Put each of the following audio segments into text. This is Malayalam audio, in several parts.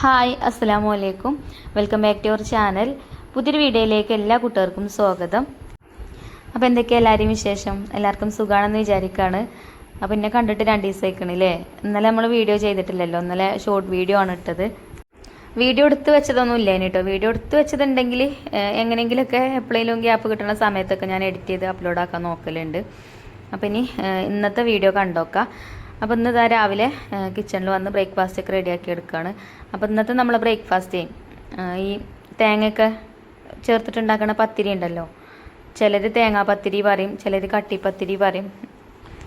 ഹായ് അസ്സലാമു അലൈക്കും welcome back to our channel. പുതിയൊരു വീഡിയോയിലേക്ക് എല്ലാ കൂട്ടുകാർക്കും സ്വാഗതം. അപ്പോൾ എന്തൊക്കെയാണ് എല്ലാവരെയും വിശേഷം? എല്ലാവർക്കും സുഖമാണെന്ന് വിചാരിക്കുകയാണ് അപ്പോൾ എന്നെ കണ്ടിട്ട് രണ്ട് ദിവസമായിക്കണില്ലേ ഇന്നലെ നമ്മൾ വീഡിയോ ചെയ്തിട്ടില്ലല്ലോ. ഇന്നലെ ഷോർട്ട് വീഡിയോ ആണ് ഇട്ടത്. വീഡിയോ എടുത്ത് വെച്ചതൊന്നും ഇല്ല കേട്ടോ വീഡിയോ എടുത്ത് വെച്ചതുണ്ടെങ്കിൽ എങ്ങനെയെങ്കിലുമൊക്കെ എപ്പോഴെങ്കിലും ഗ്യാപ്പ് കിട്ടുന്ന സമയത്തൊക്കെ ഞാൻ എഡിറ്റ് ചെയ്ത് അപ്ലോഡ് ആക്കാൻ നോക്കലുണ്ട്. അപ്പോൾ ഇനി ഇന്നത്തെ വീഡിയോ കണ്ടോക്കാം. അപ്പോൾ ഇന്ന് ഇതാ രാവിലെ കിച്ചണിൽ വന്ന് ബ്രേക്ക്ഫാസ്റ്റ് ഒക്കെ റെഡിയാക്കി എടുക്കുകയാണ് അപ്പോൾ ഇന്നത്തെ നമ്മൾ ബ്രേക്ക്ഫാസ്റ്റ് ഈ തേങ്ങയൊക്കെ ചേർത്തിട്ടുണ്ടാക്കുന്ന പത്തിരി ഉണ്ടല്ലോ. ചിലർ തേങ്ങാ പത്തിരി പറയും ചിലർ കട്ടിപ്പത്തിരി പറയും.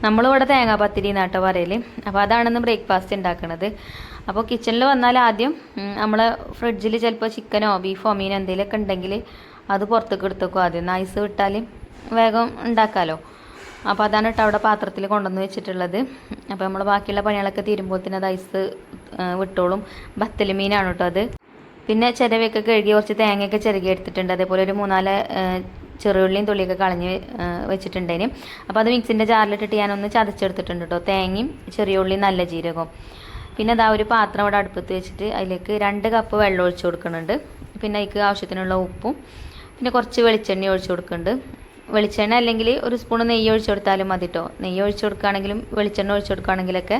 നമ്മളിവിടെ തേങ്ങാ പത്തിരി എന്നാട്ടോ പറയൽ. അപ്പോൾ അതാണെന്ന് ബ്രേക്ക്ഫാസ്റ്റ് ഉണ്ടാക്കുന്നത് അപ്പോൾ കിച്ചണിൽ വന്നാൽ ആദ്യം നമ്മൾ ഫ്രിഡ്ജിൽ ചിലപ്പോൾ ചിക്കനോ ബീഫോ മീനോ എന്തെങ്കിലുമൊക്കെ ഉണ്ടെങ്കിൽ അത് പുറത്തേക്ക് എടുത്തേക്കും ആദ്യം നൈസ് വിട്ടാൽ വേഗം ഉണ്ടാക്കാമല്ലോ അപ്പോൾ അതാണ് കേട്ടോ അവിടെ പാത്രത്തിൽ കൊണ്ടുവന്ന് വെച്ചിട്ടുള്ളത്. അപ്പോൾ നമ്മൾ ബാക്കിയുള്ള പണികളൊക്കെ തീരുമ്പോൾ തന്നെ അത് ഐസ് വിട്ടോളും. ബത്തൽ മീനാണ് കേട്ടോ അത്. പിന്നെ ചിരവയൊക്കെ കഴുകി കുറച്ച് തേങ്ങയൊക്കെ ചിരകി എടുത്തിട്ടുണ്ട്. അതേപോലെ ഒരു മൂന്നാൽ ചെറുള്ളിയും തുള്ളിയൊക്കെ കളഞ്ഞ് വെച്ചിട്ടുണ്ടേനും അപ്പോൾ അത് മിക്സിന്റെ ജാറിലിട്ടിട്ട് ഞാനൊന്ന് ചതച്ചെടുത്തിട്ടുണ്ട് കേട്ടോ തേങ്ങയും ചെറിയ ഉള്ളിയും നല്ല ജീരകവും. പിന്നെ അതാ ഒരു പാത്രം അവിടെ അടുപ്പത്ത് വെച്ചിട്ട് അതിലേക്ക് രണ്ട് കപ്പ് വെള്ളം ഒഴിച്ചു കൊടുക്കുന്നുണ്ട്. പിന്നെ അതിക്ക് ആവശ്യത്തിനുള്ള ഉപ്പും പിന്നെ കുറച്ച് വെളിച്ചെണ്ണ ഒഴിച്ചു കൊടുക്കുന്നുണ്ട്. വെളിച്ചെണ്ണ അല്ലെങ്കിൽ ഒരു സ്പൂൺ നെയ്യ് ഒഴിച്ച് കൊടുത്താലും മതി കേട്ടോ നെയ്യ് ഒഴിച്ച് കൊടുക്കുകയാണെങ്കിലും വെളിച്ചെണ്ണ ഒഴിച്ച് കൊടുക്കുകയാണെങ്കിലൊക്കെ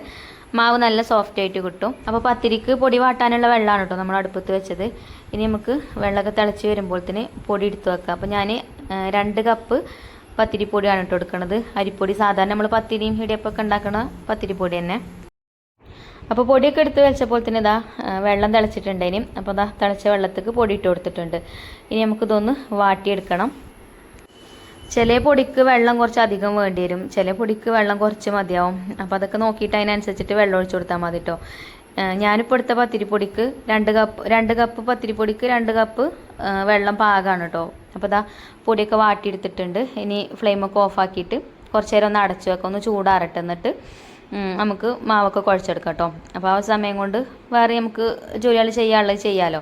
മാവ് നല്ല സോഫ്റ്റ് ആയിട്ട് കിട്ടും. അപ്പോൾ പത്തിരിക്ക് പൊടി വാട്ടാനുള്ള വെള്ളമാണ് കേട്ടോ നമ്മൾ അടുപ്പത്ത് വെച്ചത്. ഇനി നമുക്ക് വെള്ളമൊക്കെ തിളച്ച് വരുമ്പോഴത്തേന് പൊടി എടുത്ത് വെക്കാം. അപ്പോൾ ഞാൻ രണ്ട് കപ്പ് പത്തിരിപ്പൊടിയാണ് കേട്ടോ എടുക്കുന്നത് അരിപ്പൊടി സാധാരണ നമ്മൾ പത്തിരിയും ഇടിയപ്പൊക്കെ ഉണ്ടാക്കുന്ന പത്തിരിപ്പൊടി തന്നെ. അപ്പോൾ പൊടിയൊക്കെ എടുത്ത് വെച്ചപ്പോൾ തന്നെ ഇതാ വെള്ളം തിളച്ചിട്ടുണ്ടേനി അപ്പോൾ ഇതാ തിളച്ച വെള്ളത്തേക്ക് പൊടി ഇട്ട് കൊടുത്തിട്ടുണ്ട്. ഇനി നമുക്കിതൊന്ന് വാട്ടിയെടുക്കണം. ചില പൊടിക്ക് വെള്ളം കുറച്ച് അധികം വേണ്ടി വരും ചില പൊടിക്ക് വെള്ളം കുറച്ച് മതിയാവും. അപ്പോൾ അതൊക്കെ നോക്കിയിട്ട് അതിനനുസരിച്ചിട്ട് വെള്ളം ഒഴിച്ച് കൊടുത്താൽ മതി കേട്ടോ ഞാനിപ്പോൾ എടുത്ത പത്തിരിപ്പൊടിക്ക് രണ്ട് കപ്പ് രണ്ട് കപ്പ് പത്തിരിപ്പൊടിക്ക് രണ്ട് കപ്പ് വെള്ളം പാകമാണ് കേട്ടോ അപ്പോൾ ഇതാ പൊടിയൊക്കെ വാട്ടിയെടുത്തിട്ടുണ്ട്. ഇനി ഫ്ലെയിമൊക്കെ ഓഫാക്കിയിട്ട് കുറച്ച് നേരം ഒന്ന് അടച്ചു വെക്കാം. ഒന്ന് ചൂടാറട്ടെ എന്നിട്ട് നമുക്ക് മാവൊക്കെ കുഴച്ചെടുക്കാം കേട്ടോ അപ്പോൾ ആ സമയം കൊണ്ട് വേറെ നമുക്ക് ജോലികൾ ചെയ്യാനുള്ളത് ചെയ്യാമല്ലോ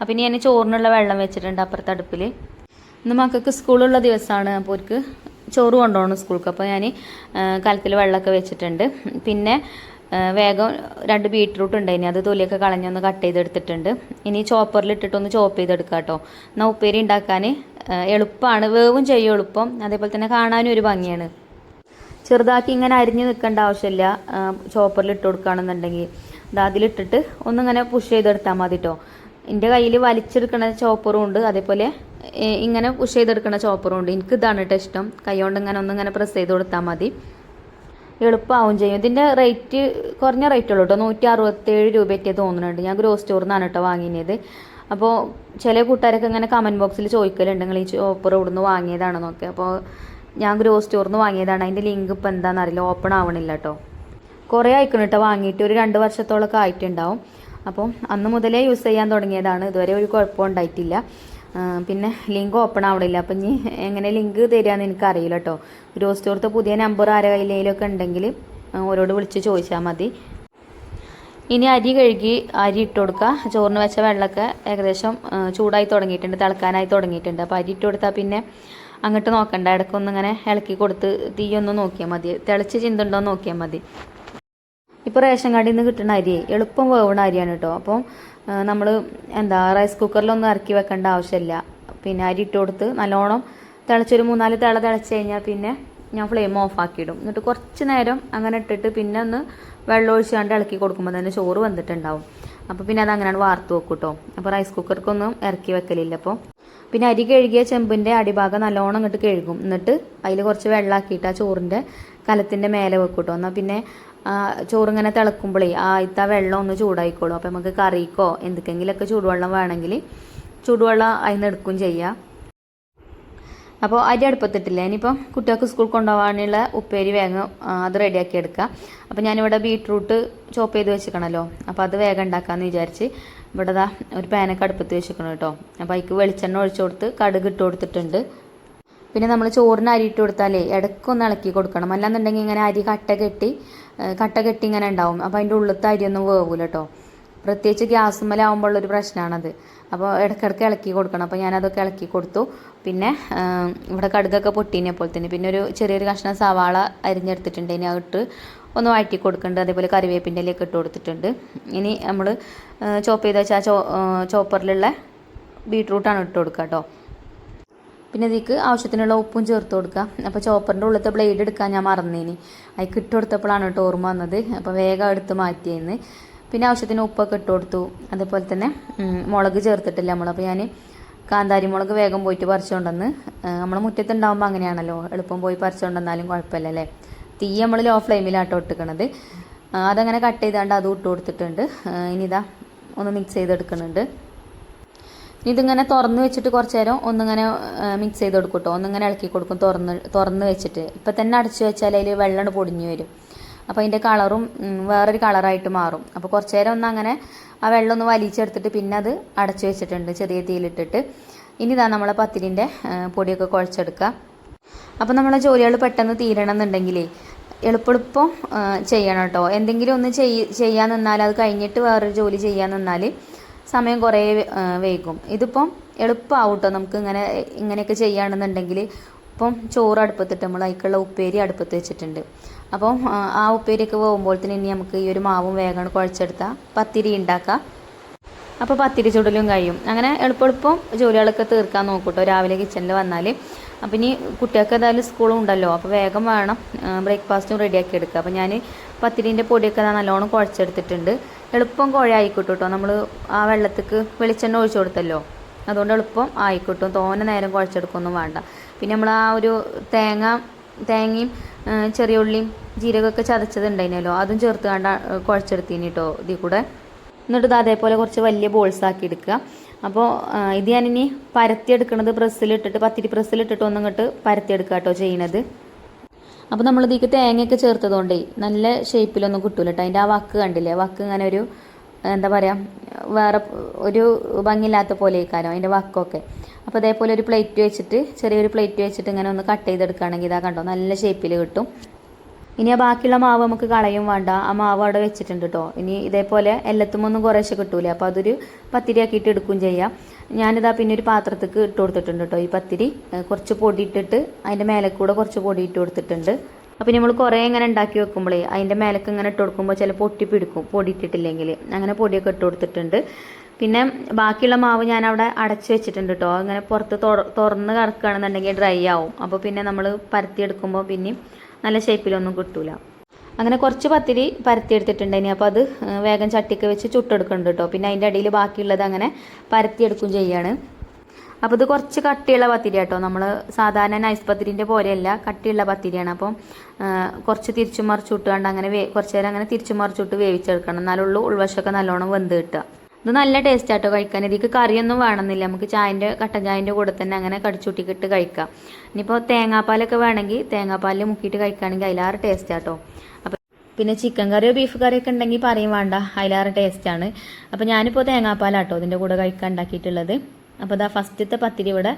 അപ്പോൾ ഇനി ഞാൻ ചോറിനുള്ള വെള്ളം വെച്ചിട്ടുണ്ട് അപ്പുറത്തെ അടുപ്പിൽ ഇന്ന് മക്കൾക്ക് സ്കൂളുള്ള ദിവസമാണ്. അപ്പോൾ അവർക്ക് ചോറ് കൊണ്ടുപോകണം സ്കൂൾക്ക്. അപ്പോൾ ഞാൻ കലത്തിൽ വെള്ളമൊക്കെ വെച്ചിട്ടുണ്ട്. പിന്നെ വേഗം രണ്ട് ബീട്രൂട്ട് ഉണ്ടായിനി. അത് തൊലിയൊക്കെ കളഞ്ഞൊന്ന് കട്ട് ചെയ്തെടുത്തിട്ടുണ്ട്. ഇനി ചോപ്പറിൽ ഇട്ടിട്ടൊന്ന് ചോപ്പ് ചെയ്തെടുക്കാം കേട്ടോ. എന്നാൽ ഉപ്പേരി ഉണ്ടാക്കാൻ എളുപ്പമാണ്. വേവും ചെയ്യും എളുപ്പം. അതേപോലെ തന്നെ കാണാനും ഒരു ഭംഗിയാണ്. ചെറുതാക്കി ഇങ്ങനെ അരിഞ്ഞ് നിൽക്കേണ്ട ആവശ്യമില്ല. ചോപ്പറിൽ ഇട്ട് കൊടുക്കുകയാണെന്നുണ്ടെങ്കിൽ. അതിലിട്ടിട്ട് ഒന്നിങ്ങനെ പുഷ് ചെയ്തെടുത്താൽ മതി കേട്ടോ. എന്റെ കയ്യിൽ വലിച്ചെടുക്കുന്ന ചോപ്പറും ഉണ്ട്. അതേപോലെ ഇങ്ങനെ പുഷ് ചെയ്തെടുക്കുന്ന ചോപ്പറും ഉണ്ട്. എനിക്ക് ഇതാണ് കേട്ടോ ഇഷ്ടം. കൈ കൊണ്ട് ഇങ്ങനെ ഒന്നിങ്ങനെ പ്രസ് ചെയ്ത് കൊടുത്താൽ മതി. എളുപ്പമാവും ചെയ്യും. ഇതിന്റെ റേറ്റ് കുറഞ്ഞ റേറ്റ് ഉള്ളൂ കേട്ടോ നൂറ്റി അറുപത്തേഴ് രൂപയ്ക്ക് തോന്നുന്നുണ്ട്. ഞാൻ ഗ്രോ സ്റ്റോറിൽ നിന്നാണ് കേട്ടോ വാങ്ങിയത്. അപ്പോൾ ചില കൂട്ടുകാരൊക്കെ ഇങ്ങനെ കമന്റ് ബോക്സിൽ ചോദിക്കലുണ്ട്. നിങ്ങൾ ഈ ചോപ്പർ ഇവിടുന്ന് വാങ്ങിയതാണെന്നൊക്കെ. അപ്പോൾ ഞാൻ ഗ്രോ സ്റ്റോറിൽ നിന്ന് വാങ്ങിയതാണ്. അതിന്റെ ലിങ്ക് ഇപ്പോൾ എന്താണെന്നറിയില്ല ഓപ്പൺ ആവണില്ല കേട്ടോ കുറേ ആയിക്കണം കേട്ടോ വാങ്ങിയിട്ട്. ഒരു രണ്ട് വർഷത്തോളമൊക്കെ ആയിട്ടുണ്ടാവും. അപ്പം അന്ന് മുതലേ യൂസ് ചെയ്യാൻ തുടങ്ങിയതാണ്. ഇതുവരെ ഒരു കുഴപ്പം ഉണ്ടായിട്ടില്ല. ആ, പിന്നെ ലിങ്ക് ഓപ്പൺ ആവണില്ല. അപ്പം ഇനി എങ്ങനെ ലിങ്ക് തരികയെന്ന് എനിക്കറിയില്ല കേട്ടോ ഗ്രോ സ്റ്റോറത്തെ പുതിയ നമ്പർ ആരെ കയ്യിലൊക്കെ ഉണ്ടെങ്കിൽ ഓരോട് വിളിച്ച് ചോദിച്ചാൽ മതി. ഇനി അരി കഴുകി അരി ഇട്ട് കൊടുക്കുക ചോറിന് വെച്ച വെള്ളമൊക്കെ ഏകദേശം ചൂടായി തുടങ്ങിയിട്ടുണ്ട് തിളക്കാനായി തുടങ്ങിയിട്ടുണ്ട്. അപ്പോൾ അരി ഇട്ട് കൊടുത്താൽ പിന്നെ അങ്ങോട്ട് നോക്കണ്ട. ഇടയ്ക്കൊന്ന് ഇങ്ങനെ ഇളക്കി കൊടുത്ത് തീയൊന്ന് നോക്കിയാൽ മതി. തിളച്ച് ചിന്തുണ്ടോ നോക്കിയാൽ മതി. ഇപ്പോൾ റേഷൻ കടയിൽ നിന്ന് കിട്ടുന്ന അരി എളുപ്പം വേവുന്ന അരിയാണ് കേട്ടോ അപ്പോൾ നമ്മൾ എന്താ റൈസ് കുക്കറിലൊന്നും ഇറക്കി വെക്കേണ്ട ആവശ്യമില്ല പിന്നെ അരി ഇട്ട് കൊടുത്ത് നല്ലോണം തിളച്ചൊരു മൂന്നാൽ തിള തിളച്ച് കഴിഞ്ഞാൽ പിന്നെ ഞാൻ ഫ്ലെയിം ഓഫ് ആക്കിയിടും. എന്നിട്ട് കുറച്ച് നേരം അങ്ങനെ ഇട്ടിട്ട് പിന്നെ ഒന്ന് വെള്ളം ഒഴിച്ചാണ്ട് ഇളക്കി കൊടുക്കുമ്പോൾ തന്നെ ചോറ് വന്നിട്ടുണ്ടാവും അപ്പോൾ പിന്നെ അത് അങ്ങനെയാണ് വാർത്ത് വെക്കും കേട്ടോ അപ്പോൾ റൈസ് കുക്കർക്കൊന്നും ഇറക്കി വെക്കലില്ല അപ്പോൾ പിന്നെ അരി കഴുകിയ ചെമ്പിന്റെ അടിഭാഗം നല്ലോണം ഇങ്ങോട്ട് കഴുകും. എന്നിട്ട് അതിൽ കുറച്ച് വെള്ളമാക്കിയിട്ട് ആ ചോറിന്റെ കലത്തിന്റെ മേലെ വെക്കും കേട്ടോ എന്നാൽ പിന്നെ ചോറിങ്ങനെ തിളക്കുമ്പോഴേ ആ ഇത്ത വെള്ളം ഒന്ന് ചൂടായിക്കോളും. അപ്പോൾ നമുക്ക് കറിക്കോ എന്തൊക്കെങ്കിലൊക്കെ ചൂടുവെള്ളം വേണമെങ്കിൽ ചൂടുവെള്ളം അതിന് എടുക്കും ചെയ്യാം. അപ്പോൾ അരി അടുപ്പത്തിട്ടില്ല? ഇനിയിപ്പം കുട്ടികൾക്ക് സ്കൂൾ കൊണ്ടുപോകാനുള്ള ഉപ്പേരി വേഗം അത് റെഡിയാക്കി എടുക്കുക അപ്പോൾ ഞാനിവിടെ ബീട്രൂട്ട് ചോപ്പ് ചെയ്ത് വെച്ചിക്കണല്ലോ അപ്പോൾ അത് വേഗം ഉണ്ടാക്കാമെന്ന് വിചാരിച്ച് ഇവിടെ ദാ ഒരു പാനൊക്കെ അടുപ്പത്ത് വെച്ചിരിക്കണം കേട്ടോ. അപ്പോൾ അതിക്ക് വെളിച്ചെണ്ണ ഒഴിച്ചു കൊടുത്ത് കടുക് ഇട്ട് കൊടുത്തിട്ടുണ്ട്. പിന്നെ നമ്മൾ ചോറിന് അരി ഇട്ട് കൊടുത്താലേ ഇടയ്ക്കൊന്ന് ഇളക്കി കൊടുക്കണം. അല്ലാന്നുണ്ടെങ്കിൽ ഇങ്ങനെ അരി കട്ട കെട്ടി കട്ട കെട്ടി ഇങ്ങനെ ഉണ്ടാവും. അപ്പോൾ അതിന്റെ ഉള്ളിലത്തെ അരിയൊന്നും വേവൂല കേട്ടോ പ്രത്യേകിച്ച് ഗ്യാസുമ്മലാവുമ്പോഴുള്ളൊരു പ്രശ്നമാണത് അപ്പോൾ ഇടയ്ക്കിടയ്ക്ക് ഇളക്കി കൊടുക്കണം. അപ്പോൾ ഞാനതൊക്കെ ഇളക്കി കൊടുത്തു. പിന്നെ ഇവിടെ കടുകൊക്കെ പൊട്ടീനപ്പോൾ തന്നെ. പിന്നെ ഒരു ചെറിയൊരു കഷ്ണം സവാള അരിഞ്ഞെടുത്തിട്ടുണ്ട്. ഇനി അതിട്ട് ഒന്ന് വഴറ്റി കൊടുക്കുന്നുണ്ട് അതേപോലെ കറിവേപ്പിന്റെ ഇലയൊക്കെ ഇട്ട് കൊടുത്തിട്ടുണ്ട്. ഇനി നമ്മൾ ചോപ്പ് ചെയ്ത് വെച്ചാൽ ചോ ചോപ്പറിലുള്ള ബീട്രൂട്ടാണ് ഇട്ട് കൊടുക്കുക കേട്ടോ പിന്നെ ഇതിക്ക് ആവശ്യത്തിനുള്ള ഉപ്പും ചേർത്ത് കൊടുക്കുക. അപ്പോൾ ചോപ്പറിന്റെ ഉള്ളത്തെ ബ്ലേഡ് എടുക്കാൻ ഞാൻ മറന്നേനി. അതിൽ ഇട്ട് കൊടുത്തപ്പോഴാണ് കേട്ടോ ഓർമ്മ വന്നത്. അപ്പോൾ വേഗം എടുത്ത് മാറ്റിയെന്ന്. പിന്നെ ആവശ്യത്തിന് ഉപ്പൊക്കെ ഇട്ട് കൊടുത്തു. അതേപോലെ തന്നെ മുളക് ചേർത്തിട്ടില്ല നമ്മൾ അപ്പോൾ ഞാൻ കാന്താരി മുളക് വേഗം പോയിട്ട് പറിച്ചുകൊണ്ടെന്ന് നമ്മൾ മുറ്റത്തുണ്ടാകുമ്പോൾ അങ്ങനെയാണല്ലോ. എളുപ്പം പോയി പറിച്ചുകൊണ്ടെന്നാലും കുഴപ്പമില്ല അല്ലേ? തീ നമ്മൾ ലോ ഫ്ലെയിമിലാട്ടോ ഇട്ടിക്കണത്. അതങ്ങനെ കട്ട് ചെയ്താണ്ട് അതും ഇട്ട് കൊടുത്തിട്ടുണ്ട്. ഇനിതാ ഒന്ന് മിക്സ് ചെയ്തെടുക്കുന്നുണ്ട് ഇതിങ്ങനെ തുറന്ന് വെച്ചിട്ട് കുറച്ച് നേരം ഒന്നിങ്ങനെ മിക്സ് ചെയ്ത് കൊടുക്കും കേട്ടോ ഒന്നിങ്ങനെ ഇളക്കി കൊടുക്കും തുറന്ന് തുറന്ന് വെച്ചിട്ട്. ഇപ്പം തന്നെ അടച്ചു വെച്ചാൽ അതിൽ വെള്ളം പൊടിഞ്ഞു വരും. അപ്പോൾ അതിന്റെ കളറും വേറൊരു കളറായിട്ട് മാറും. അപ്പോൾ കുറച്ച് നേരം ഒന്ന് അങ്ങനെ ആ വെള്ളം ഒന്ന് വലിച്ചെടുത്തിട്ട് പിന്നെ അത് അടച്ചു വെച്ചിട്ടുണ്ട് ചെറിയ തീയിലിട്ടിട്ട്. ഇനി ഇതാ നമ്മളെ പത്തിരിന്റെ പൊടിയൊക്കെ കുഴച്ചെടുക്കുക അപ്പോൾ നമ്മളെ ജോലികൾ പെട്ടെന്ന് തീരണം എന്നുണ്ടെങ്കിലേ എളുപ്പെളുപ്പം ചെയ്യണം കേട്ടോ. എന്തെങ്കിലും ഒന്ന് ചെയ് ചെയ്യാൻ നിന്നാൽ അത് കഴിഞ്ഞിട്ട് വേറൊരു ജോലി ചെയ്യാൻ നിന്നാൽ സമയം കുറേ വൈകും. ഇതിപ്പം എളുപ്പമാവും കേട്ടോ നമുക്ക് ഇങ്ങനെ ഇങ്ങനെയൊക്കെ ചെയ്യുകയാണെന്നുണ്ടെങ്കിൽ ഇപ്പം ചോറ് അടുപ്പത്തിട്ട് നമ്മൾ അതിക്കുള്ള ഉപ്പേരി അടുപ്പത്ത് വെച്ചിട്ടുണ്ട്. അപ്പം ആ, ഉപ്പേരിയൊക്കെ ഉപ്പേരിയൊക്കെ പോകുമ്പോഴത്തേന് ഇനി നമുക്ക് ഈ ഒരു മാവും വേഗം കുഴച്ചെടുത്താൽ പത്തിരി ഉണ്ടാക്കാം അപ്പോൾ പത്തിരി ചുടലും കഴിയും. അങ്ങനെ എളുപ്പെളുപ്പം ജോലികളൊക്കെ തീർക്കാൻ നോക്കൂട്ടോ രാവിലെ കിച്ചണിൽ വന്നാൽ അപ്പം ഇനി കുട്ടികൾക്ക് ഏതായാലും സ്കൂളും ഉണ്ടല്ലോ. അപ്പോൾ വേഗം വേണം ബ്രേക്ക്ഫാസ്റ്റും റെഡിയാക്കി എടുക്കുക അപ്പോൾ ഞാൻ പത്തിരീന്റെ പൊടിയൊക്കെ നല്ലോണം കുഴച്ചെടുത്തിട്ടുണ്ട്. എളുപ്പം കുഴ ആയിക്കോട്ടും കേട്ടോ. നമ്മൾ ആ വെള്ളത്തേക്ക് വെളിച്ചെണ്ണ ഒഴിച്ചു കൊടുത്തല്ലോ. അതുകൊണ്ട് എളുപ്പം ആയിക്കോട്ടും. തോനെ നേരം കുഴച്ചെടുക്കൊന്നും വേണ്ട. പിന്നെ നമ്മൾ ആ ഒരു തേങ്ങ തേങ്ങയും ചെറിയ ഉള്ളിയും ജീരകമൊക്കെ ചതച്ചതുണ്ടായിരുന്നല്ലോ അതും ചേർത്ത് കണ്ട കുഴച്ചെടുത്തിന് കേട്ടോ ഇതിൽ കൂടെ. എന്നിട്ട് അതേപോലെ കുറച്ച് വലിയ ബോൾസ് ആക്കി എടുക്കുക. അപ്പോൾ ഇത് ഞാനിനി പരത്തിയെടുക്കുന്നത് പ്രസ്സിലിട്ടിട്ട് പത്തിരി പ്രസ്സിലിട്ടിട്ട് ഒന്നും ഇങ്ങോട്ട് പരത്തിയെടുക്കുക കേട്ടോ ചെയ്യണത്. അപ്പോൾ നമ്മൾ ഇതിക്ക് തേങ്ങയൊക്കെ ചേർത്തതുകൊണ്ടേ നല്ല ഷേപ്പിലൊന്നും കിട്ടൂല കേട്ടോ അതിന്റെ ആ വക്ക് കണ്ടില്ലേ? വക്ക് ഇങ്ങനെ ഒരു എന്താ പറയുക വേറെ ഒരു ഭംഗിയില്ലാത്ത പോലെ ഇരിക്കാനോ അതിന്റെ വക്കൊക്കെ. അപ്പോൾ അതേപോലെ ഒരു പ്ലേറ്റ് വെച്ചിട്ട് ചെറിയൊരു പ്ലേറ്റ് വെച്ചിട്ട് ഇങ്ങനെ ഒന്ന് കട്ട് ചെയ്തെടുക്കുകയാണെങ്കിൽ ഇതാ കണ്ടോ നല്ല ഷേപ്പിൽ കിട്ടും. ഇനി ആ ബാക്കിയുള്ള മാവ് നമുക്ക് കളയും വേണ്ട. ആ മാവ് അവിടെ വെച്ചിട്ടുണ്ട് കേട്ടോ ഇനി ഇതേപോലെ എല്ലാത്തും ഒന്നും കുറേശ്ശെ കിട്ടൂലേ. അപ്പോൾ അതൊരു പത്തിരി ആക്കിയിട്ട് എടുക്കുകയും ചെയ്യാം. ഞാനിതാ പിന്നെ ഒരു പാത്രത്തേക്ക് ഇട്ട് കൊടുത്തിട്ടുണ്ട് കേട്ടോ ഈ പത്തിരി. കുറച്ച് പൊടി ഇട്ടിട്ട് അതിന്റെ മേലെ കൂടെ കുറച്ച് പൊടി ഇട്ട് കൊടുത്തിട്ടുണ്ട്. അപ്പോൾ നമ്മൾ കുറേ ഇങ്ങനെ ഉണ്ടാക്കി വെക്കുമ്പോഴേ അതിന്റെ മേലേക്ക് ഇങ്ങനെ ഇട്ട് കൊടുക്കുമ്പോൾ പൊട്ടി പിടിക്കും പൊടി ഇട്ടിട്ടില്ലെങ്കിൽ അങ്ങനെ പൊടിയൊക്കെ ഇട്ട് കൊടുത്തിട്ടുണ്ട്. പിന്നെ ബാക്കിയുള്ള മാവ് ഞാൻ അവിടെ അടച്ച് വെച്ചിട്ടുണ്ട് കേട്ടോ അങ്ങനെ പുറത്ത് തുറന്ന് കിടക്കുകയാണെന്നുണ്ടെങ്കിൽ ഡ്രൈ ആവും. അപ്പോൾ പിന്നെ നമ്മൾ പരത്തിയെടുക്കുമ്പോൾ പിന്നെയും നല്ല ഷേപ്പിലൊന്നും കിട്ടൂല. അങ്ങനെ കുറച്ച് പത്തിരി പരത്തിയെടുത്തിട്ടുണ്ട് ഇനി അപ്പോൾ അത് വേഗം ചട്ടിക്ക് വെച്ച് ചുട്ടെടുക്കുന്നുണ്ട് കേട്ടോ. പിന്നെ അതിന്റെ ഇടയിൽ ബാക്കിയുള്ളത് അങ്ങനെ പരത്തിയെടുക്കും ചെയ്യാണ്. അപ്പോൾ ഇത് കുറച്ച് കട്ടിയുള്ള പത്തിരി കേട്ടോ. നമ്മൾ സാധാരണ നൈസ് പത്തിരിന്റെ പോലെയല്ല കട്ടിയുള്ള പത്തിരിയാണ്. അപ്പം കുറച്ച് തിരിച്ചു മറിച്ചു കണ്ട് അങ്ങനെ വേ കുറച്ച് നേരം അങ്ങനെ തിരിച്ചു മറിച്ചിട്ട് വേവിച്ചെടുക്കണം. എന്നാലുള്ളൂ ഉൾവശമൊക്കെ നല്ലോണം വെന്ത് കിട്ടുക. ഇത് നല്ല ടേസ്റ്റ് ആട്ടോ കഴിക്കാൻ. ഇതിക്ക് കറിയൊന്നും വേണമെന്നില്ല. നമുക്ക് ചായന്റെ കട്ടൻ ചായന്റെ കൂടെ തന്നെ അങ്ങനെ കടിച്ചുട്ടിക്കിട്ട് കഴിക്കാം. ഇനിയിപ്പോൾ തേങ്ങാപ്പാലൊക്കെ വേണമെങ്കിൽ തേങ്ങാപ്പാലിൽ മുക്കിയിട്ട് കഴിക്കുകയാണെങ്കിൽ അതിലാറ് ടേസ്റ്റ് ആട്ടോ. പിന്നെ ചിക്കൻ കറിയോ ബീഫ് കറിയോ ഒക്കെ ഉണ്ടെങ്കിൽ പറയും വേണ്ട അതിലാറ് ടേസ്റ്റാണ് അപ്പോൾ ഞാനിപ്പോൾ തേങ്ങാപ്പാലാട്ടോ ഇതിന്റെ കൂടെ കഴിക്കാൻ ഉണ്ടാക്കിയിട്ടുള്ളത്. അപ്പോൾ ഇതാ ഫസ്റ്റത്തെ പത്തിരി ഇവിടെ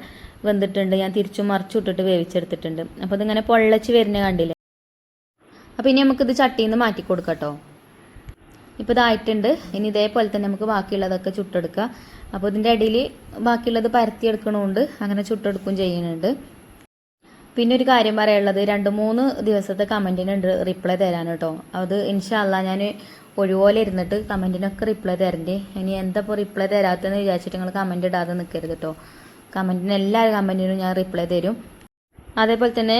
വെന്തിട്ടുണ്ട്. ഞാൻ തിരിച്ചും മറിച്ചു ഇട്ടിട്ട് വേവിച്ചെടുത്തിട്ടുണ്ട്. അപ്പോൾ ഇതിങ്ങനെ പൊള്ളച്ച് വരുന്ന കണ്ടില്ലേ? അപ്പോൾ ഇനി നമുക്കിത് ചട്ടിയിൽ നിന്ന് മാറ്റി കൊടുക്കട്ടോ. കേട്ടോ ഇപ്പോൾ ഇതായിട്ടുണ്ട് ഇനി ഇതേപോലെ തന്നെ നമുക്ക് ബാക്കിയുള്ളതൊക്കെ ചുട്ടെടുക്കുക അപ്പോൾ ഇതിന്റെ ഇടയിൽ ബാക്കിയുള്ളത് പരത്തിയെടുക്കണമുണ്ട് അങ്ങനെ ചുട്ടെടുക്കുകയും ചെയ്യുന്നുണ്ട്. പിന്നെ ഒരു കാര്യം പറയാനുള്ളത് രണ്ട് മൂന്ന് ദിവസത്തെ കമന്റിനുണ്ട് റിപ്ലൈ തരാൻ കേട്ടോ. അത് ഇൻഷാല്ല ഞാൻ ഒഴിപോലെ ഇരുന്നിട്ട് കമന്റിനൊക്കെ റിപ്ലൈ തരണ്ടേ. ഇനി എന്താ ഇപ്പോൾ റിപ്ലൈ തരാത്തതെന്ന് വിചാരിച്ചിട്ട് നിങ്ങൾ കമന്റ് ഇടാതെ നിൽക്കരുത് കേട്ടോ. കമന്റിന് എല്ലാ കമന്റിനും ഞാൻ റിപ്ലൈ തരും. അതേപോലെ തന്നെ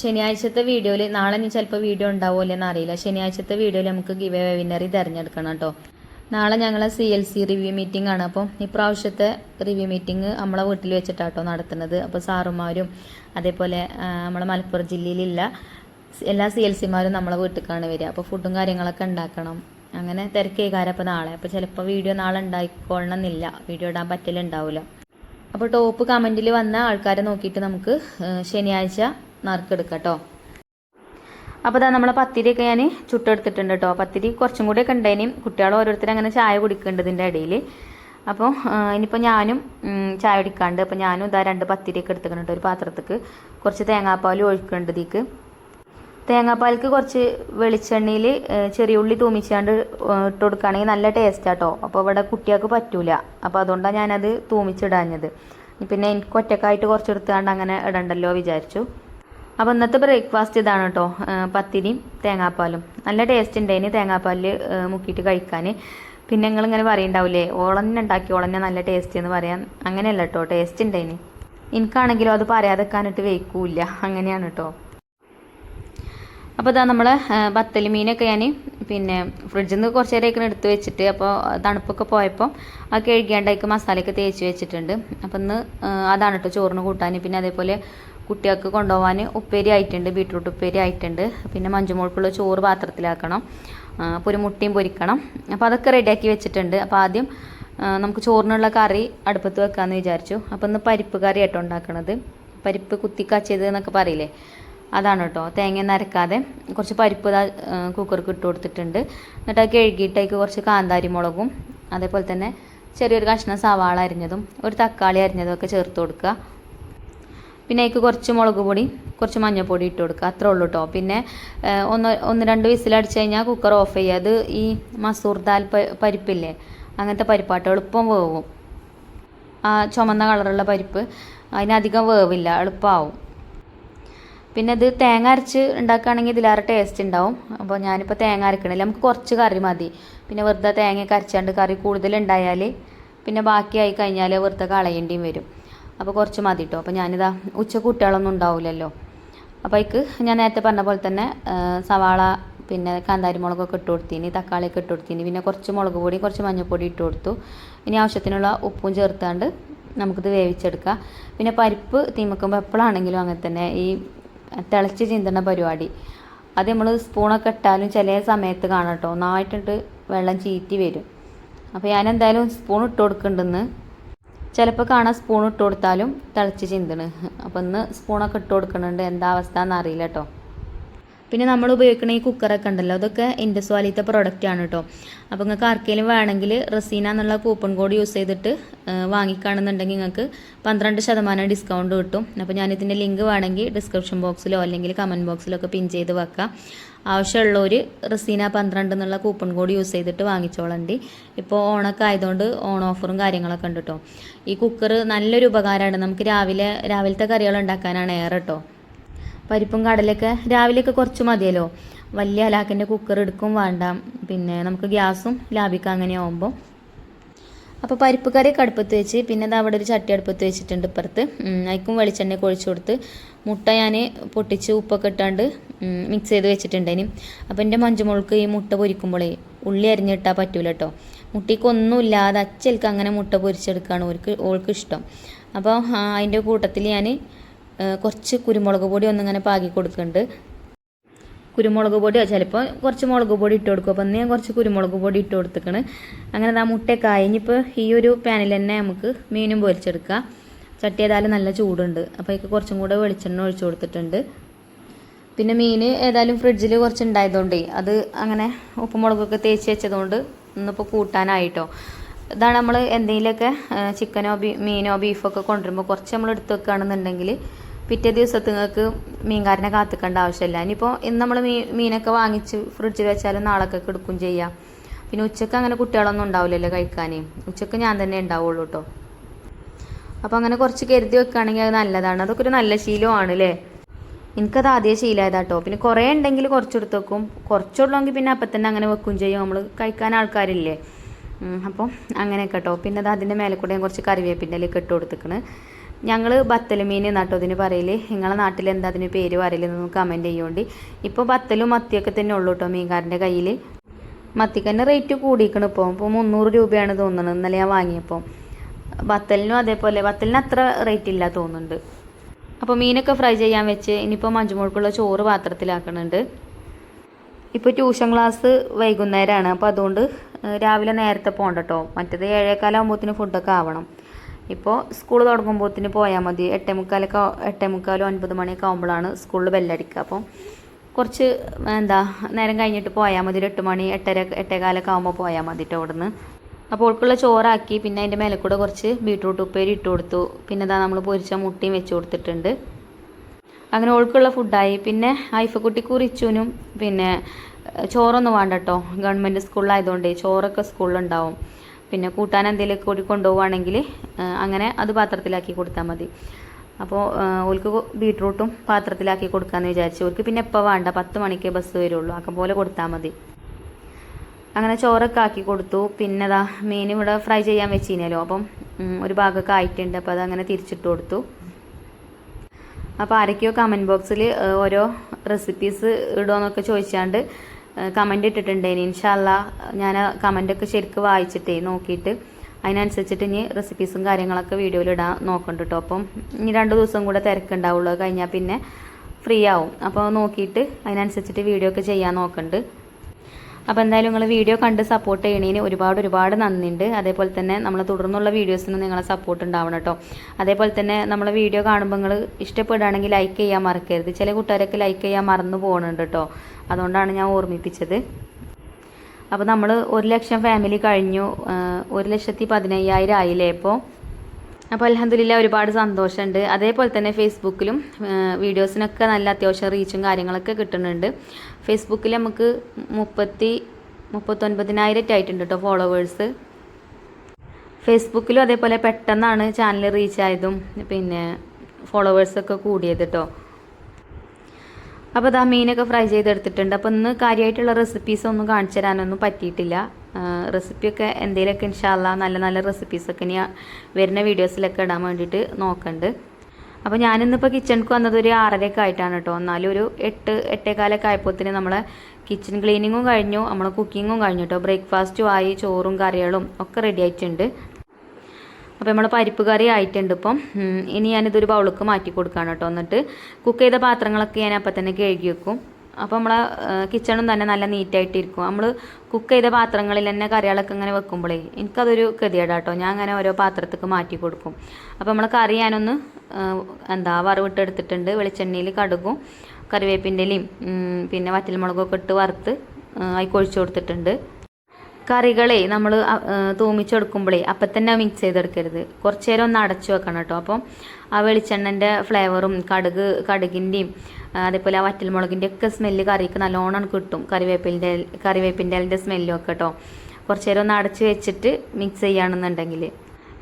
ശനിയാഴ്ചത്തെ വീഡിയോയിൽ നാളെ ഇനി ചിലപ്പോൾ വീഡിയോ ഉണ്ടാവുമല്ലോ എന്നറിയില്ല ശനിയാഴ്ചത്തെ വീഡിയോയിൽ നമുക്ക് ഗിവ് എ വിന്നറി തിരഞ്ഞെടുക്കണം കേട്ടോ. നാളെ ഞങ്ങളെ C L C review meeting ആണ്. അപ്പം ഇപ്രാവശ്യത്തെ റിവ്യൂ മീറ്റിംഗ് നമ്മളെ വീട്ടിൽ വെച്ചിട്ടാട്ടോ നടത്തുന്നത്. അപ്പോൾ സാറുമാരും അതേപോലെ നമ്മളെ മലപ്പുറം ജില്ലയിലില്ല എല്ലാ സി എൽ സിമാരും നമ്മളെ വീട്ടിലേക്കാണ് വരിക. അപ്പോൾ ഫുഡും കാര്യങ്ങളൊക്കെ ഉണ്ടാക്കണം. അങ്ങനെ തിരക്കേകാരം അപ്പോൾ നാളെ. അപ്പോൾ ചിലപ്പോൾ വീഡിയോ നാളെ ഉണ്ടായിക്കൊള്ളണം എന്നില്ല വീഡിയോ ഇടാൻ പറ്റലുണ്ടാവില്ല അപ്പോൾ ടോപ്പ് കമന്റിൽ വന്ന ആൾക്കാരെ നോക്കിയിട്ട് നമുക്ക് ശനിയാഴ്ച നറുക്കെടുക്കാം കേട്ടോ അപ്പോൾ ഇതാ നമ്മളെ പത്തിരിയൊക്കെ ഞാൻ ചുട്ടെടുത്തിട്ടുണ്ട് കേട്ടോ. പത്തിരി കുറച്ചും കൂടിയൊക്കെ ഉണ്ടായിനി കുട്ടികൾ ഓരോരുത്തരും അങ്ങനെ ചായ കുടിക്കുന്നുണ്ട് ഇതിന്റെ ഇടയിൽ അപ്പോൾ ഇനിയിപ്പോൾ ഞാനും ചായ കുടിക്കാണ്ട് അപ്പോൾ ഞാനും ഇതാ രണ്ട് പത്തിരിയൊക്കെ എടുത്തിട്ടുണ്ട് ഒരു പാത്രത്തേക്ക്. കുറച്ച് തേങ്ങാപ്പാൽ ഒഴിക്കുന്നുണ്ട് ഇതിക്ക്. തേങ്ങാപ്പാൽക്ക് കുറച്ച് വെളിച്ചെണ്ണയിൽ ചെറിയ ഉള്ളി തൂമിച്ചാണ്ട് ഇട്ട് കൊടുക്കുകയാണെങ്കിൽ നല്ല ടേസ്റ്റ് ആട്ടോ അപ്പോൾ ഇവിടെ കുട്ടികൾക്ക് പറ്റൂല. അപ്പോൾ അതുകൊണ്ടാണ് ഞാനത് തൂമിച്ചിടാഞ്ഞത്. പിന്നെ എനിക്ക് ഒറ്റക്കായിട്ട് കുറച്ച് എടുത്തുകൊണ്ട് അങ്ങനെ ഇടണ്ടല്ലോ വിചാരിച്ചു. അപ്പോൾ ഇന്നത്തെ ബ്രേക്ക്ഫാസ്റ്റ് ഇതാണ് കേട്ടോ പത്തിരിയും തേങ്ങാപ്പാലും. നല്ല ടേസ്റ്റ് ഉണ്ടായിന് തേങ്ങാപ്പാലിൽ മുക്കിയിട്ട് കഴിക്കാൻ പിന്നെ നിങ്ങളിങ്ങനെ പറയുണ്ടാവില്ലേ ഓളന്നെ ഉണ്ടാക്കി ഓളന്നെ നല്ല ടേസ്റ്റ് എന്ന് പറയാം അങ്ങനെയല്ല കേട്ടോ ടേസ്റ്റ് ഉണ്ടായിന് എനിക്കാണെങ്കിലും അത് പറയാതെ പറയാതെക്കാനിട്ട് വെക്കൂല അങ്ങനെയാണ് കേട്ടോ അപ്പോൾ ഇതാ നമ്മൾ ബത്തൽ മീനൊക്കെ ഞാൻ പിന്നെ ഫ്രിഡ്ജിൽ നിന്ന് കുറച്ച് നേരം എടുത്ത് വെച്ചിട്ട് അപ്പോൾ തണുപ്പൊക്കെ പോയപ്പോൾ ആ കഴുകിയാണ്ടേക്ക് മസാലയൊക്കെ തേച്ച് വെച്ചിട്ടുണ്ട്. അപ്പോൾ ഇന്ന് അതാണ് കേട്ടോ ചോറിന് കൂട്ടാൻ പിന്നെ അതേപോലെ കുട്ടികൾക്ക് കൊണ്ടുപോകാൻ ഉപ്പേരി ആയിട്ടുണ്ട് ബീട്രൂട്ട് ഉപ്പേരി ആയിട്ടുണ്ട്. പിന്നെ മഞ്ചുമോൾക്കുള്ള ചോറ് പാത്രത്തിലാക്കണം. അപ്പോൾ ഒരു മുട്ടയും പൊരിക്കണം. അപ്പോൾ അതൊക്കെ റെഡിയാക്കി വെച്ചിട്ടുണ്ട്. അപ്പോൾ ആദ്യം നമുക്ക് ചോറിനുള്ള കറി അടുപ്പത്ത് വെക്കാമെന്ന് വിചാരിച്ചു. അപ്പോൾ ഇന്ന് പരിപ്പ് കറി ആയിട്ടോ ഉണ്ടാക്കണത്. പരിപ്പ് കുത്തിക്കാച്ചത് എന്നൊക്കെ പറയില്ലേ? അതാണ് കേട്ടോ തേങ്ങ നരക്കാതെ കുറച്ച് പരിപ്പ് കുക്കർക്ക് ഇട്ട് കൊടുത്തിട്ടുണ്ട്. എന്നിട്ട് അത് കഴുകിയിട്ടേക്ക് കുറച്ച് കാന്താരി മുളകും അതേപോലെ തന്നെ ചെറിയൊരു കഷ്ണം സവാള അരിഞ്ഞതും ഒരു തക്കാളി അരിഞ്ഞതും ഒക്കെ ചേർത്ത് കൊടുക്കുക. പിന്നെ അതിക്ക് കുറച്ച് മുളക് പൊടി കുറച്ച് മഞ്ഞൾപ്പൊടി ഇട്ട് കൊടുക്കുക. അത്രേ ഉള്ളൂ കേട്ടോ പിന്നെ ഒന്ന് ഒന്ന് രണ്ട് വിസിലടിച്ച് കഴിഞ്ഞാൽ കുക്കർ ഓഫ് ചെയ്യുക. അത് ഈ മസൂർ ദാൽ പരിപ്പില്ലേ അങ്ങനത്തെ പരിപ്പാട്ട് എളുപ്പം വേവും. ആ ചുമന്ന കളറുള്ള പരിപ്പ് അതിനധികം വേവില്ല എളുപ്പമാവും പിന്നെ ഇത് തേങ്ങ അരച്ച് ഉണ്ടാക്കുകയാണെങ്കിൽ ഇതിലേറെ ടേസ്റ്റ് ഉണ്ടാവും. അപ്പോൾ ഞാനിപ്പോൾ തേങ്ങ അരക്കണില്ല. നമുക്ക് കുറച്ച് കറി മതി. പിന്നെ വെറുതെ തേങ്ങയൊക്കെ അരച്ചാണ്ട് കറി കൂടുതലുണ്ടായാൽ പിന്നെ ബാക്കിയായി കഴിഞ്ഞാൽ വെറുതെ കളയേണ്ടിയും വരും. അപ്പോൾ കുറച്ച് മതി കേട്ടോ അപ്പോൾ ഞാനിതാ ഉച്ച കുട്ടികളൊന്നും ഉണ്ടാവില്ലല്ലോ അപ്പോൾ അതിക്ക് ഞാൻ നേരത്തെ പറഞ്ഞ പോലെ തന്നെ സവാള പിന്നെ കാന്താരി മുളകൊക്കെ ഇട്ട് കൊടുത്തിന് തക്കാളിയൊക്കെ ഇട്ട് കൊടുത്തിന് പിന്നെ കുറച്ച് മുളക് പൊടി കുറച്ച് മഞ്ഞൾപ്പൊടി ഇട്ട് കൊടുത്തു. ഇനി ആവശ്യത്തിനുള്ള ഉപ്പും ചേർത്താണ്ട് നമുക്കിത് വേവിച്ചെടുക്കാം. പിന്നെ പരിപ്പ് തീമക്കുമ്പോൾ എപ്പോഴാണെങ്കിലും അങ്ങനെ തന്നെ ഈ തിളച്ച് ചിന്തണ പരിപാടി. അത് നമ്മൾ സ്പൂണൊക്കെ ഇട്ടാലും ചില സമയത്ത് കാണാം കേട്ടോ ഒന്നായിട്ടിട്ട് വെള്ളം ചീറ്റി വരും. അപ്പോൾ ഞാൻ എന്തായാലും സ്പൂൺ ഇട്ട് കൊടുക്കുന്നുണ്ടെന്ന് ചിലപ്പോൾ കാണാൻ സ്പൂൺ ഇട്ട് കൊടുത്താലും തിളച്ച് ചിന്തണ്. അപ്പം ഇന്ന് സ്പൂണൊക്കെ ഇട്ട് കൊടുക്കുന്നുണ്ട് എന്താ അവസ്ഥ എന്നറിയില്ല കേട്ടോ പിന്നെ നമ്മൾ ഉപയോഗിക്കുന്ന ഈ കുക്കറൊക്കെ ഉണ്ടല്ലോ അതൊക്കെ ഇൻഡസ്വാലിത്തെ പ്രോഡക്റ്റ് ആണ് കേട്ടോ അപ്പോൾ നിങ്ങൾക്ക് ആർക്കെങ്കിലും വേണമെങ്കിൽ റസീന എന്നുള്ള കൂപ്പൺ കോഡ് യൂസ് ചെയ്തിട്ട് വാങ്ങിക്കാണെന്നുണ്ടെങ്കിൽ നിങ്ങൾക്ക് പന്ത്രണ്ട് ശതമാനം ഡിസ്കൗണ്ട് കിട്ടും. അപ്പോൾ ഞാനിതിന്റെ ലിങ്ക് വേണമെങ്കിൽ ഡിസ്ക്രിപ്ഷൻ ബോക്സിലോ അല്ലെങ്കിൽ കമന്റ് ബോക്സിലോ ഒക്കെ പിൻ ചെയ്ത് വെക്കാം. ആവശ്യമുള്ളവർ റസീന പന്ത്രണ്ട് എന്നുള്ള കൂപ്പൺ കോഡ് യൂസ് ചെയ്തിട്ട് വാങ്ങിച്ചോളണ്ടി. ഇപ്പോൾ ഓണൊക്കെ ആയതുകൊണ്ട് ഓൺ ഓഫറും കാര്യങ്ങളൊക്കെ ഉണ്ട് കേട്ടോ ഈ കുക്കർ നല്ലൊരു ഉപകാരമാണ് നമുക്ക് രാവിലെ രാവിലത്തെ കറികൾ ഉണ്ടാക്കാനാണ് ഏറെ കേട്ടോ പരിപ്പും കടലൊക്കെ രാവിലെയൊക്കെ കുറച്ച് മതിയല്ലോ. വലിയ അലാക്കിന്റെ കുക്കർ എടുക്കും വേണ്ട. പിന്നെ നമുക്ക് ഗ്യാസും ലാഭിക്കാം അങ്ങനെ ആകുമ്പോൾ അപ്പോൾ പരിപ്പ് കറിയൊക്കെ അടുപ്പത്ത് വെച്ച് പിന്നെ അത് അവിടെ ഒരു ചട്ടി അടുപ്പത്ത് വെച്ചിട്ടുണ്ട് ഇപ്പുറത്ത്. അതിക്കും വെളിച്ചെണ്ണ കൊഴിച്ചു കൊടുത്ത്. മുട്ട ഞാൻ പൊട്ടിച്ച് ഉപ്പൊക്കെ ഇട്ടാണ്ട് മിക്സ് ചെയ്ത് വെച്ചിട്ടുണ്ട് അതിന് അപ്പോൾ എന്റെ മഞ്ചുമുളക്ക് ഈ മുട്ട പൊരിക്കുമ്പോഴേ ഉള്ളി അരിഞ്ഞിട്ടാൽ പറ്റൂല കേട്ടോ മുട്ടിക്ക് ഒന്നുമില്ലാതെ അച്ചൽക്ക് അങ്ങനെ മുട്ട പൊരിച്ചെടുക്കുകയാണ് ഓൾക്ക് ഓൾക്ക് ഇഷ്ടം. അപ്പോൾ അതിന്റെ കൂട്ടത്തിൽ ഞാൻ കുറച്ച് കുരുമുളക് പൊടി ഒന്നിങ്ങനെ പാകി കൊടുക്കുന്നുണ്ട് കുരുമുളക് പൊടിയോ ചിലപ്പോൾ കുറച്ച് മുളക് പൊടി ഇട്ട് കൊടുക്കും. അപ്പം ഞാൻ കുറച്ച് കുരുമുളക് പൊടി ഇട്ട് കൊടുത്തേക്കണ്. അങ്ങനെ ആ മുട്ടയൊക്കെ ഇനിയിപ്പോൾ ഈ ഒരു പാനിൽ തന്നെ നമുക്ക് മീനും പൊരിച്ചെടുക്കാം. ചട്ടി നല്ല ചൂടുണ്ട്. അപ്പോൾ അതിക്ക് കുറച്ചും കൂടെ വെളിച്ചെണ്ണ ഒഴിച്ചു കൊടുത്തിട്ടുണ്ട്. പിന്നെ മീൻ ഏതായാലും ഫ്രിഡ്ജിൽ കുറച്ച് ഉണ്ടായതുകൊണ്ടേ അത് അങ്ങനെ ഉപ്പുമുളകൊക്കെ തേച്ച് വെച്ചതുകൊണ്ട് ഇന്നിപ്പോൾ കൂട്ടാനായിട്ടോ. ഇതാണ് നമ്മൾ എന്തെങ്കിലുമൊക്കെ ചിക്കനോ ബീ മീനോ ബീഫൊക്കെ കൊണ്ടുവരുമ്പോൾ കുറച്ച് നമ്മൾ എടുത്ത് വെക്കുകയാണെന്നുണ്ടെങ്കിൽ പിറ്റേ ദിവസത്തുങ്ങൾക്ക് മീൻകാരനെ കാത്തിക്കേണ്ട ആവശ്യമില്ല. ഇനിയിപ്പോൾ ഇന്ന് നമ്മൾ മീ മീനൊക്കെ വാങ്ങിച്ച് ഫ്രിഡ്ജിൽ വെച്ചാലും നാളൊക്കെ എടുക്കും ചെയ്യാം. പിന്നെ ഉച്ചയ്ക്ക് അങ്ങനെ കുട്ടികളൊന്നും ഉണ്ടാവില്ലല്ലോ കഴിക്കാൻ ഉച്ചയ്ക്ക് ഞാൻ തന്നെ ഉണ്ടാവുള്ളൂ കേട്ടോ അപ്പോൾ അങ്ങനെ കുറച്ച് കരുതി വെക്കുകയാണെങ്കിൽ അത് നല്ലതാണ്. അതൊക്കെ ഒരു നല്ല ശീലമാണ് അല്ലേ എനിക്കത് ആദ്യം ശീലമായതാട്ടോ പിന്നെ കുറേ ഉണ്ടെങ്കിൽ കുറച്ചെടുത്ത് വെക്കും. കുറച്ചുള്ളെങ്കിൽ പിന്നെ അപ്പം തന്നെ അങ്ങനെ വെക്കും ചെയ്യും. നമ്മൾ കഴിക്കാൻ ആൾക്കാരില്ലേ? അപ്പോൾ അങ്ങനെ കേട്ടോ പിന്നെ അത് അതിന്റെ മേലെ കൂടെ കുറച്ച് കറിവേപ്പിന്റെ ഇലയൊക്കെ ഇട്ട് കൊടുത്തിക്കണ്. ഞങ്ങൾ ബത്തൽ മീൻ നട്ടോ ഇതിന് പറയൽ. നിങ്ങളെ നാട്ടിൽ എന്താ അതിന് പേര് പറയലെന്ന് കമന്റ് ചെയ്യുകൊണ്ട് ഇപ്പോൾ ബത്തലും മത്തിയൊക്കെ തന്നെ ഉള്ളൂ കേട്ടോ മീൻകാരന്റെ കയ്യിൽ മത്തിക്ക് തന്നെ റേറ്റ് കൂടിയിരിക്കണം ഇപ്പോൾ ഇപ്പോൾ മുന്നൂറ് രൂപയാണ് തോന്നുന്നത് ഇന്നലെ ഞാൻ വാങ്ങിയപ്പോൾ ബത്തലിനും അതേപോലെ ബത്തലിന് അത്ര റേറ്റ് ഇല്ല തോന്നുന്നുണ്ട്. അപ്പോൾ മീനൊക്കെ ഫ്രൈ ചെയ്യാൻ വെച്ച് ഇനിയിപ്പോൾ മഞ്ചുമുഴുക്കുള്ള ചോറ് പാത്രത്തിലാക്കുന്നുണ്ട് ഇപ്പോൾ ട്യൂഷൻ ക്ലാസ് വൈകുന്നേരമാണ് അപ്പോൾ അതുകൊണ്ട് രാവിലെ നേരത്തെ പോകണ്ട കേട്ടോ മറ്റേത് ഏഴേക്കാലാകുമ്പോഴത്തേന് ഫുഡൊക്കെ ആവണം. ഇപ്പോൾ സ്കൂൾ തുടങ്ങുമ്പോഴത്തേന് പോയാൽ മതി. എട്ടേ മുക്കാലൊക്കെ എട്ടേ മുക്കാലും ഒൻപത് മണിയൊക്കെ ആകുമ്പോഴാണ് സ്കൂളിൽ ബെല്ലടിക്കുക അപ്പോൾ കുറച്ച് എന്താ നേരം കഴിഞ്ഞിട്ട് പോയാൽ മതി. ഒരു എട്ട് മണി എട്ടര എട്ടേകാലൊക്കെ ആകുമ്പോൾ പോയാൽ മതി കേട്ടോ അവിടുന്ന്. അപ്പോൾ ഓൾക്കുള്ള ചോറാക്കി. പിന്നെ അതിന്റെ മേലെ കൂടെ കുറച്ച് ബീട്രൂട്ട് ഉപ്പേരി ഇട്ട് കൊടുത്തു. പിന്നെ ഇതാ നമ്മൾ പൊരിച്ച മുട്ടയും വെച്ച് കൊടുത്തിട്ടുണ്ട്. അങ്ങനെ ഓൾക്കുള്ള ഫുഡായി പിന്നെ ഐഫക്കുട്ടി കുറിച്ചുനും പിന്നെ ചോറൊന്നും വേണ്ട കേട്ടോ ഗവൺമെന്റ് സ്കൂളിലായതുകൊണ്ട് ചോറൊക്കെ സ്കൂളിലുണ്ടാവും പിന്നെ കൂട്ടാൻ എന്തെങ്കിലും കൂടി കൊണ്ടുപോവുകയാണെങ്കിൽ അങ്ങനെ അത് പാത്രത്തിലാക്കി കൊടുത്താൽ മതി. അപ്പോൾ ഓൾക്ക് ബീട്രൂട്ടും പാത്രത്തിലാക്കി കൊടുക്കാമെന്ന് വിചാരിച്ചു. ഓർക്ക് പിന്നെ എപ്പോൾ വേണ്ട? പത്ത് മണിക്കേ ബസ് വരുള്ളൂ. ആക്കം പോലെ കൊടുത്താൽ മതി. അങ്ങനെ ചോറൊക്കെ ആക്കി കൊടുത്തു. പിന്നെ ദാ മീൻ ഇവിടെ ഫ്രൈ ചെയ്യാൻ വെച്ചിനല്ലോ. അപ്പം ഒരു ഭാഗമൊക്കെ ആയിട്ടുണ്ട്. അപ്പോൾ അതങ്ങനെ തിരിച്ചിട്ട് കൊടുത്തു. അപ്പോൾ ആരൊക്കെയോ കമന്റ് ബോക്സിൽ ഓരോ റെസിപ്പീസ് ഇടുമെന്നൊക്കെ ചോദിച്ചാണ്ട് കമന്റ് ഇട്ടിട്ടുണ്ടേനി ഇൻഷാല്ല ഞാൻ കമന്റൊക്കെ ശരിക്കും വായിച്ചിട്ടേ നോക്കിയിട്ട് അതിനനുസരിച്ചിട്ട് ഇനി റെസിപ്പീസും കാര്യങ്ങളൊക്കെ വീഡിയോയിൽ ഇടാൻ നോക്കണ്ട കേട്ടോ അപ്പം ഇനി രണ്ട് ദിവസം കൂടെ തിരക്കുണ്ടാവുള്ളൂ. കഴിഞ്ഞാൽ പിന്നെ ഫ്രീ ആവും. അപ്പോൾ നോക്കിയിട്ട് അതിനനുസരിച്ചിട്ട് വീഡിയോ ഒക്കെ ചെയ്യാൻ നോക്കുന്നുണ്ട് അപ്പോൾ എന്തായാലും നിങ്ങൾ വീഡിയോ കണ്ട് സപ്പോർട്ട് ചെയ്യണേന് ഒരുപാട് ഒരുപാട് നന്ദിയുണ്ട് അതേപോലെ തന്നെ നമ്മൾ തുടർന്നുള്ള വീഡിയോസിന് നിങ്ങളെ സപ്പോർട്ട് ഉണ്ടാവണം കേട്ടോ അതേപോലെ തന്നെ നമ്മൾ വീഡിയോ കാണുമ്പോൾ നിങ്ങൾ ഇഷ്ടപ്പെടുകയാണെങ്കിൽ ലൈക്ക് ചെയ്യാൻ മറക്കരുത്. ചില കൂട്ടുകാരൊക്കെ ലൈക്ക് ചെയ്യാൻ മറന്നു പോകുന്നുണ്ട് കേട്ടോ അതുകൊണ്ടാണ് ഞാൻ ഓർമ്മിപ്പിച്ചത്. അപ്പോൾ നമ്മൾ ഒരു ലക്ഷം ഫാമിലി കഴിഞ്ഞു. ഒരു ലക്ഷത്തി പതിനയ്യായിരം ആയില്ലേ ഇപ്പോൾ അപ്പോൾ അലഹദില്ല ഒരുപാട് സന്തോഷമുണ്ട് അതേപോലെ തന്നെ ഫേസ്ബുക്കിലും വീഡിയോസിനൊക്കെ നല്ല അത്യാവശ്യം റീച്ചും കാര്യങ്ങളൊക്കെ കിട്ടുന്നുണ്ട്. ഫേസ്ബുക്കിൽ നമുക്ക് മുപ്പത്തി മുപ്പത്തൊൻപതിനായിരം ആയിട്ടുണ്ട് കേട്ടോ ഫോളോവേഴ്സ് ഫേസ്ബുക്കിലും അതേപോലെ പെട്ടെന്നാണ് ചാനൽ റീച്ച് ആയതും പിന്നെ ഫോളോവേഴ്സൊക്കെ കൂടിയത് കേട്ടോ അപ്പോൾ അതാ മീനൊക്കെ ഫ്രൈ ചെയ്തെടുത്തിട്ടുണ്ട്. അപ്പോൾ ഇന്ന് കാര്യമായിട്ടുള്ള റെസിപ്പീസ് ഒന്നും കാണിച്ചു തരാനൊന്നും പറ്റിയിട്ടില്ല. റെസിപ്പിയൊക്കെ എന്തെങ്കിലുമൊക്കെ ഇൻഷാല്ല നല്ല നല്ല റെസിപ്പീസൊക്കെ ഇനി വരുന്ന വീഡിയോസിലൊക്കെ ഇടാൻ വേണ്ടിയിട്ട് നോക്കണ്ട്. അപ്പോൾ ഞാനിന്നിപ്പോൾ കിച്ചണിക്ക് വന്നത് ഒരു ആറരയൊക്കെ ആയിട്ടാണ് കേട്ടോ എന്നാലും ഒരു എട്ട് എട്ടേകാലൊക്കെ ആയപ്പോഴത്തേന് നമ്മളെ കിച്ചൺ ക്ലീനിങ്ങും കഴിഞ്ഞു നമ്മളെ കുക്കിങ്ങും കഴിഞ്ഞു കേട്ടോ ബ്രേക്ക്ഫാസ്റ്റും ആയി ചോറും കറികളും ഒക്കെ റെഡി ആയിട്ടുണ്ട്. അപ്പോൾ നമ്മൾ പരിപ്പ് കറി ആയിട്ടുണ്ട് ഇപ്പം. ഇനി ഞാനിതൊരു ബൗളിക്ക് മാറ്റി കൊടുക്കുകയാണ് കേട്ടോ എന്നിട്ട് കുക്ക് ചെയ്ത പാത്രങ്ങളൊക്കെ ഞാൻ അപ്പം തന്നെ കഴുകി വെക്കും. അപ്പോൾ നമ്മളെ കിച്ചണും തന്നെ നല്ല നീറ്റായിട്ടിരിക്കും നമ്മൾ കുക്ക് ചെയ്ത പാത്രങ്ങളിൽ തന്നെ കറികളൊക്കെ ഇങ്ങനെ വെക്കുമ്പോഴേ എനിക്കതൊരു കതിയാണ് കേട്ടോ ഞാൻ അങ്ങനെ ഓരോ പാത്രത്തേക്ക് മാറ്റി കൊടുക്കും. അപ്പോൾ നമ്മൾ കറി ഞാനൊന്ന് എന്താ എന്താ വറവിട്ടെടുത്തിട്ടുണ്ട് വെളിച്ചെണ്ണയിൽ കടുകും കറിവേപ്പിന്റെ ഇലയും പിന്നെ വറ്റൽമുളകൊക്കെ ഇട്ട് വറുത്ത് അതിൽ കൊഴിച്ച് കൊടുത്തിട്ടുണ്ട്. കറികളെ നമ്മൾ തൂമിച്ചെടുക്കുമ്പോഴേ അപ്പം തന്നെ മിക്സ് ചെയ്തെടുക്കരുത്. കുറച്ച് നേരം ഒന്ന് അടച്ചു വെക്കണം കേട്ടോ. അപ്പം ആ വെളിച്ചെണ്ണന്റെ ഫ്ലേവറും കടുക് കടുകിന്റെയും അതേപോലെ ആ വറ്റൽമുളകിന്റെ ഒക്കെ സ്മെല്ല് കറിക്ക് നല്ലോണം കിട്ടും. കറിവേപ്പിന്റെ കറിവേപ്പിന്റെ അതിന്റെ സ്മെല്ലും ഒക്കെ കേട്ടോ. കുറച്ച് നേരം ഒന്ന് അടച്ച് വെച്ചിട്ട് മിക്സ് ചെയ്യുകയാണെന്നുണ്ടെങ്കിൽ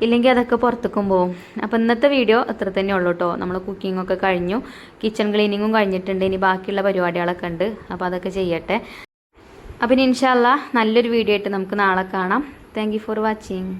ഇല്ലെങ്കിൽ അതൊക്കെ പുറത്തേക്കും പോവും. അപ്പോൾ ഇന്നത്തെ വീഡിയോ അത്ര തന്നെ ഉള്ളൂ കേട്ടോ. നമ്മൾ കുക്കിംഗ് ഒക്കെ കഴിഞ്ഞു. കിച്ചൺ ക്ലീനിങ്ങും കഴിഞ്ഞിട്ടുണ്ട്. ഇനി ബാക്കിയുള്ള പരിപാടികളൊക്കെ ഉണ്ട്. അപ്പോൾ അതൊക്കെ ചെയ്യട്ടെ. അപ്പം ഇൻഷാല്ല നല്ലൊരു വീഡിയോ ആയിട്ട് നമുക്ക് നാളെ കാണാം. Thank for watching